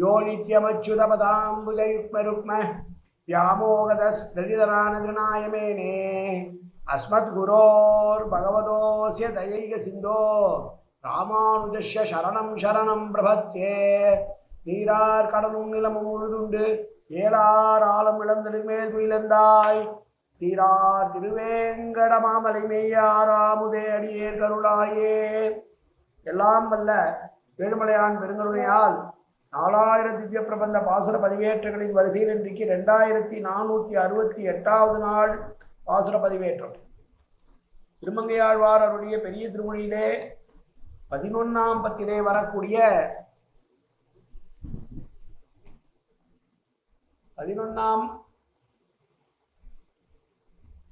யோ நித்யமச்சுதபதாம்புஜயுக்மருக்ம வியாமோகதஸ்தலிதரானதிருநாயமேனே அஸ்மத் குரோர் பகவதோசிய தயைக சிந்தோ ராமானுஜஸ்ய சரணம் சரணம் பிரபத்தே நீரார் கடலும் நிலமும் உழுதுண்டு. ஏழார் ஆலம் இழந்தடிமேல் துயிலந்தாய். சீரார் திருவேங்கட மாமலை மெய்யாராமுதே அடியேர் கருளாயே. எல்லாம் வல்ல ஏழுமலையான் பெருங்கருணையால் நாலாயிரம் திவ்ய பிரபந்த பாசுர பதிவேற்றங்களின் வரிசையில் இன்றைக்கு ரெண்டாயிரத்தி நானூற்றி அறுபத்தி எட்டாவது நாள் பாசுர பதிவேற்றம். திருமங்கையாழ்வார் அவருடைய பெரிய திருமொழியிலே பதினொன்னாம் பத்திலே வரக்கூடிய பதினொன்னாம்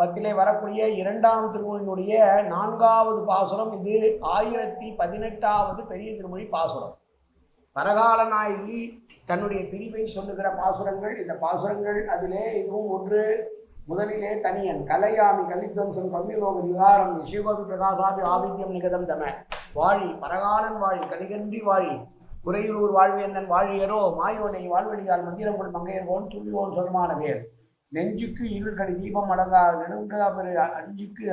பத்திலே வரக்கூடிய இரண்டாம் திருமொழியினுடைய நான்காவது பாசுரம். இது ஆயிரத்தி பதினெட்டாவது பெரிய திருமொழி பாசுரம். பரகால நாயகி தன்னுடைய பிரிவை சொல்லுகிற பாசுரங்கள் இந்த பாசுரங்கள் அதிலே இதுவும் ஒன்று. முதலிலே தனியன் கலையாமி கலித்வம்சம் கவ்யலோக விகாரம் சிவகோபி பிரகாசாபி ஆதித்யம் நிகதம் தம. வாழி பரகாலன் வாழி கலிகன்றி வாழி குறையூர் வாழ்வேந்தன் வாழியரோ மாயோனை வாழ்வழியால் மந்திரங்கள் மங்கையர்கோன் துளியோன் சொல்மான பேர் நெஞ்சுக்கு இருள் கடி தீபம் அடங்கா நெடுங்கா பெரு அஞ்சுக்கு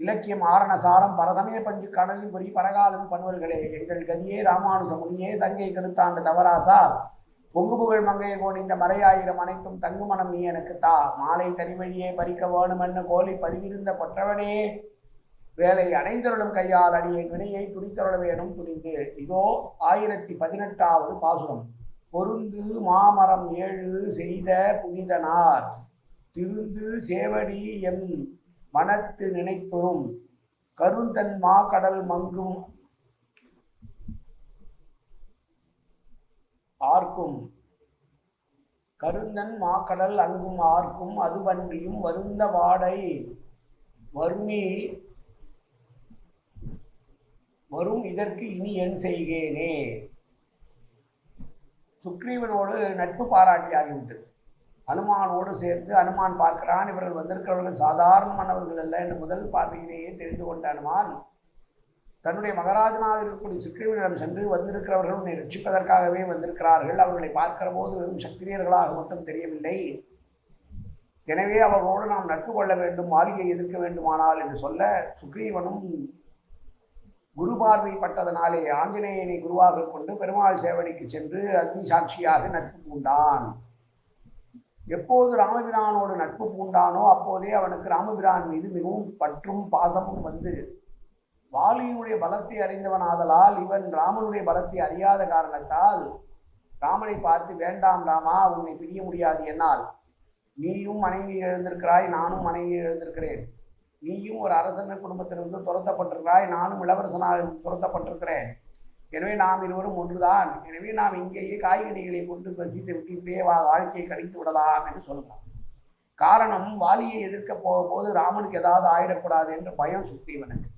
இலக்கியம் ஆரணசாரம் பரதமே பரசமய பஞ்சு கடலின் பொறி பரகாலம் பண்வல்களே எங்கள் கதியே ராமானுஜமுனியே தங்கை கெடுத்தாண்டு தவராசா. பொங்கு புகழ் மங்கையை கோடி இந்த மறையாயிரம் அனைத்தும் தங்கு மனம் நீ எனக்கு தா. மாலை தனிவழியே பறிக்க வேணுமென்னு கோலி பதிவிருந்த கொற்றவனே. வேலை அடைந்தருளும் கையால் அடியை வினையை துணித்தருள வேணும் துணிந்து. இதோ ஆயிரத்தி பதினெட்டாவது பாசுரம். பொருந்து மாமரம் ஏழு செய்த புனிதனார். திருந்து சேவடி எம் மனத்து நினைத்தொரும் கருந்தன் மாக்கடல் மங்கும். ஆர்க்கும். கருந்தன் மாக்கடல் அங்கும் ஆர்க்கும். அதுவன்றியும் வருந்த வாடை. வறுமி வரும் இதற்கு இனி என் செய்கேனே. சுக்ரீவனோடு நட்பு பாராட்டியாகிவிட்டது. அனுமானோடு சேர்ந்து அனுமான் பார்க்கிறான். இவர்கள் வந்திருக்கிறவர்கள் சாதாரணமானவர்கள் அல்ல என்று முதல் பார்வையிலேயே தெரிந்து கொண்ட அனுமான் தன்னுடைய மகராஜனாக இருக்கக்கூடிய சுக்ரீவனிடம் சென்று வந்திருக்கிறவர்கள் உன்னை ரட்சிப்பதற்காகவே வந்திருக்கிறார்கள். அவர்களை பார்க்கிற போது வெறும் சக்திரியர்களாக மட்டும் தெரியவில்லை. எனவே அவர்களோடு நாம் நட்பு கொள்ள வேண்டும் மாளிகையை எதிர்க்க வேண்டுமானால் என்று சொல்ல சுக்ரீவனும் குரு பார்வைப்பட்டதனாலே ஆஞ்சநேயனை குருவாக கொண்டு பெருமாள் சேவடிக்கு சென்று அக்னி சாட்சியாக நட்பு பூண்டான். எப்போது ராமபிரானோடு நட்பு பூண்டானோ அப்போதே அவனுக்கு ராமபிரான் மீது மிகவும் பற்றும் பாசமும் வந்து வாலியினுடைய பலத்தை அறிந்தவனாதலால் இவன் ராமனுடைய பலத்தை அறியாத காரணத்தால் ராமனை பார்த்து வேண்டாம் ராமா உன்னை பிரிய முடியாது என்னால். நீயும் மனைவி எழுந்திருக்கிறாய் நானும் மனைவி எழுந்திருக்கிறேன். நீயும் ஒரு அரசன் குடும்பத்திலிருந்து துரத்தப்பட்டிருக்கிறாய் நானும் இளவரசனாக துரத்தப்பட்டிருக்கிறேன். எனவே நாம் இருவரும் ஒன்றுதான். எனவே நாம் இங்கேயே காய்கனிகளை கொண்டு பசித்து விட்டு இப்படியே வா வாழ்க்கையை கழித்து விடலாம் என்று சொல்கிறான். காரணம் வாலியை எதிர்க்க போகும்போது ராமனுக்கு ஏதாவது ஆயிடக்கூடாது என்று பயம் சுக்ரீவனுக்கு.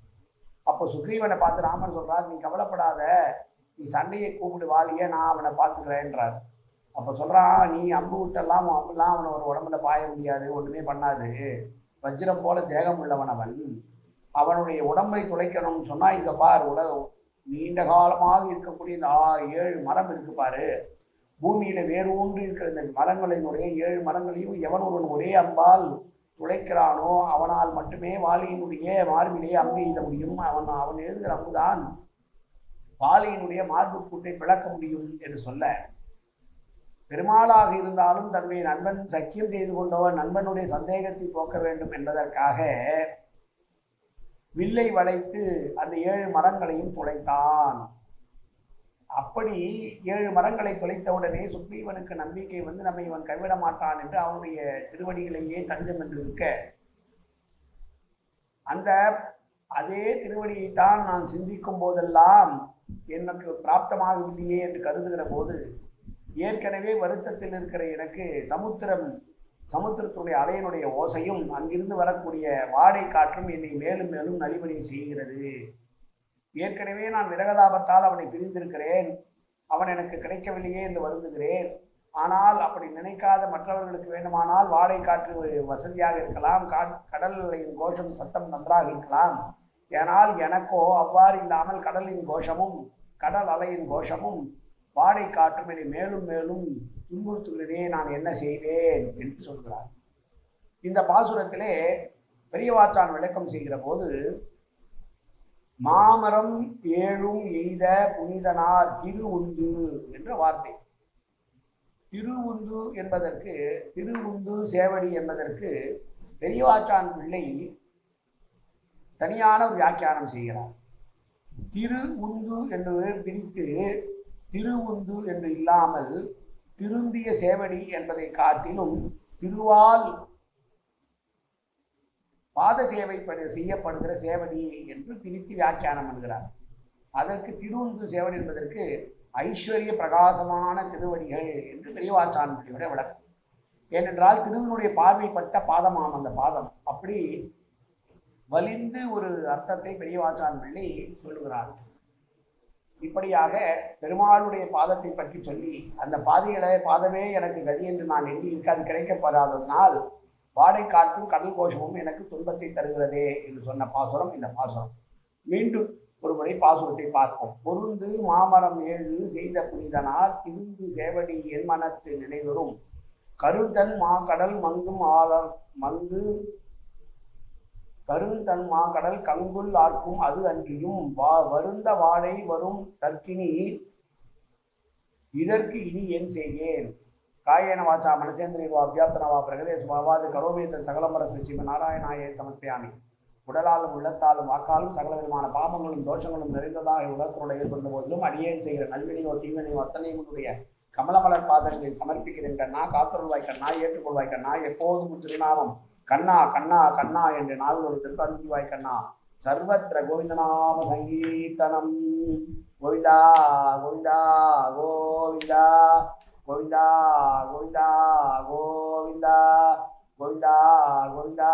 அப்போ சுக்ரீவனை பார்த்து ராமன் சொல்கிறார் நீ கவலைப்படாத. நீ சண்டையை கூப்பிடு வாலியை. நான் அவனை பார்த்துக்கிறேன்றார் அப்போ சொல்கிறான் நீ அம்பு விட்டெல்லாம் அம்புலாம் அவனை ஒரு உடம்புல பாய முடியாது. ஒன்றுமே பண்ணாது. வஜ்ரம் போல தேகம் உள்ளவன் அவன். அவனுடைய உடம்பை துளைக்கணும்னு சொன்னால் இங்கே பார் உலக நீண்ட காலமாக இருக்கக்கூடிய இந்த ஆ ஏழு மரம் இருக்கு பாரு. பூமியில் வேறு ஒன்று இருக்கிற இந்த மரங்களினுடைய ஏழு மரங்களையும் எவன் ஒருவன் ஒரே அம்பால் துளைக்கிறானோ அவனால் மட்டுமே வாலியினுடைய மார்பிலே அம்பு எய்த முடியும். அவன் அவன் எழுதுகிற அம்புதான் வாலியினுடைய மார்பு கூட்டை பிளக்க முடியும் என்று சொல்ல. பெருமாளாக இருந்தாலும் தன்னுடைய நண்பன் சக்கியம் செய்து கொண்டவன் நண்பனுடைய சந்தேகத்தை போக்க வேண்டும் என்பதற்காக வில்லை வளைத்து அந்த ஏழு மரங்களையும் துளைத்தான். அப்படி ஏழு மரங்களை தொலைத்தவுடனே சுக்ரீவனுக்கு நம்பிக்கை வந்து நம்மை இவன் கைவிட மாட்டான் என்று அவனுடைய திருவடிகளையே தஞ்சம் என்று இருக்க அந்த அதே திருவடியை தான் நான் சிந்திக்கும் போதெல்லாம் எனக்கு பிராப்தமாகவில்லையே என்று கருதுகிற போது ஏற்கனவே வருத்தத்தில் இருக்கிற எனக்கு சமுத்திரம் சமுத்திரத்துடைய அலையினுடைய ஓசையும் அங்கிருந்து வரக்கூடிய வாடை காற்றும் என்னை மேலும் மேலும் நலிவடைய செய்கிறது. ஏற்கனவே நான் விரகதாபத்தால் அவனை பிரிந்திருக்கிறேன். அவன் எனக்கு கிடைக்கவில்லையே என்று வருந்துகிறேன். ஆனால் அப்படி நினைக்காத மற்றவர்களுக்கு வேண்டுமானால் வாடை காற்று வசதியாக இருக்கலாம். கா- கடல் அலையின் கோஷம் சத்தம் நன்றாக இருக்கலாம். ஏனால் எனக்கோ அவ்வாறு இல்லாமல் கடலின் கோஷமும் கடல் அலையின் கோஷமும் வாடை காற்றும் என்னை மேலும் மேலும் துன்புறுத்துகிறதே நான் என்ன செய்வேன் என்று சொல்கிறார். இந்த பாசுரத்திலே பெரியவாச்சான் விளக்கம் செய்கிற போது மாமரம் ஏழும் எய்த புனிதனார் திரு உந்து என்ற வார்த்தை. திரு உந்து என்பதற்கு திரு உந்து சேவடி என்பதற்கு பெரியவாச்சான் பிள்ளை தனியான ஒரு வியாக்கியானம் செய்கிறார். திரு உந்து என்று பிரித்து திருவுந்து என்று இல்லாமல் திருந்திய சேவடி என்பதை காட்டிலும் திருவால் பாத சேவை செய்யப்படுகிற சேவடி என்று பிரித்து வியாக்கியானம் பண்ணுகிறார். அதற்கு திருவுந்து சேவடி என்பதற்கு ஐஸ்வர்ய பிரகாசமான திருவடிகள் என்று பெரியவாச்சான் விளக்கம். ஏனென்றால் திருவினுடைய பார்வைப்பட்ட பாதமாம் அந்த பாதம். அப்படி வலிந்து ஒரு அர்த்தத்தை பெரியவாச்சான் பிள்ளை சொல்லுகிறார். இப்படியாக பெருமாளுடைய பாதத்தை பற்றி சொல்லி அந்த பாதைகளை பாதமே எனக்கு கதி என்று நான் எண்ணி இருக்க அது கிடைக்கப்படாததனால் வாடை காற்றும் கடல் கோஷமும் எனக்கு துன்பத்தை தருகிறதே என்று சொன்ன பாசுரம் இந்த பாசுரம். மீண்டும் ஒரு முறை பாசுரத்தை பார்ப்போம். பொருந்து மாமரம் ஏழு செய்த புனிதனார் திருந்து சேவடி என் மனத்து நினைதொரும். கருந்தன் கடல் மங்கும் ஆளர் மங்கு கருந்தன் மாகடல் கங்குல் ஆர்க்கும் அது அன்றியும். வா வருந்த வாழை வரும் தற்கினி இதற்கு இனி என் செய்கேன். காயேன வாச்சா மனசேந்திரியவா அத்தியாப்தனவா பிரகதேசமாவாது கரோபியத்தன் சகலம்பர ஸ்ரீ ஸ்ரீம நாராயணாயே சமர்ப்பியாமி. உடலாலும் உள்ளத்தாலும் வாக்காலும் சகல விதமான பாபங்களும் தோஷங்களும் நிறைந்ததாக உலகத்தோட ஏற்படுத்த போதிலும் அடியேன் செய்கிற நல்வினையோ தீவினையோ அத்தனையும் உடைய கமலமலர் பாதங்களை சமர்ப்பிக்கிறேன் கண்ணா காத்தருள்வாய் கண்ணா ஏற்றுக்கொள்வாய் கண்ணா எப்போதும் திருநாமம். கண்ணா கண்ணா கண்ணா என்று நாவில் ஒரு வாய் கண்ணா. சர்வத்திர கோவிந்தநாம சங்கீர்த்தனம். கோவிந்தா கோவிந்தா கோவிந்தா கோவிந்தா கோவிந்தா கோவிந்தா கோவிந்தா கோவிந்தா.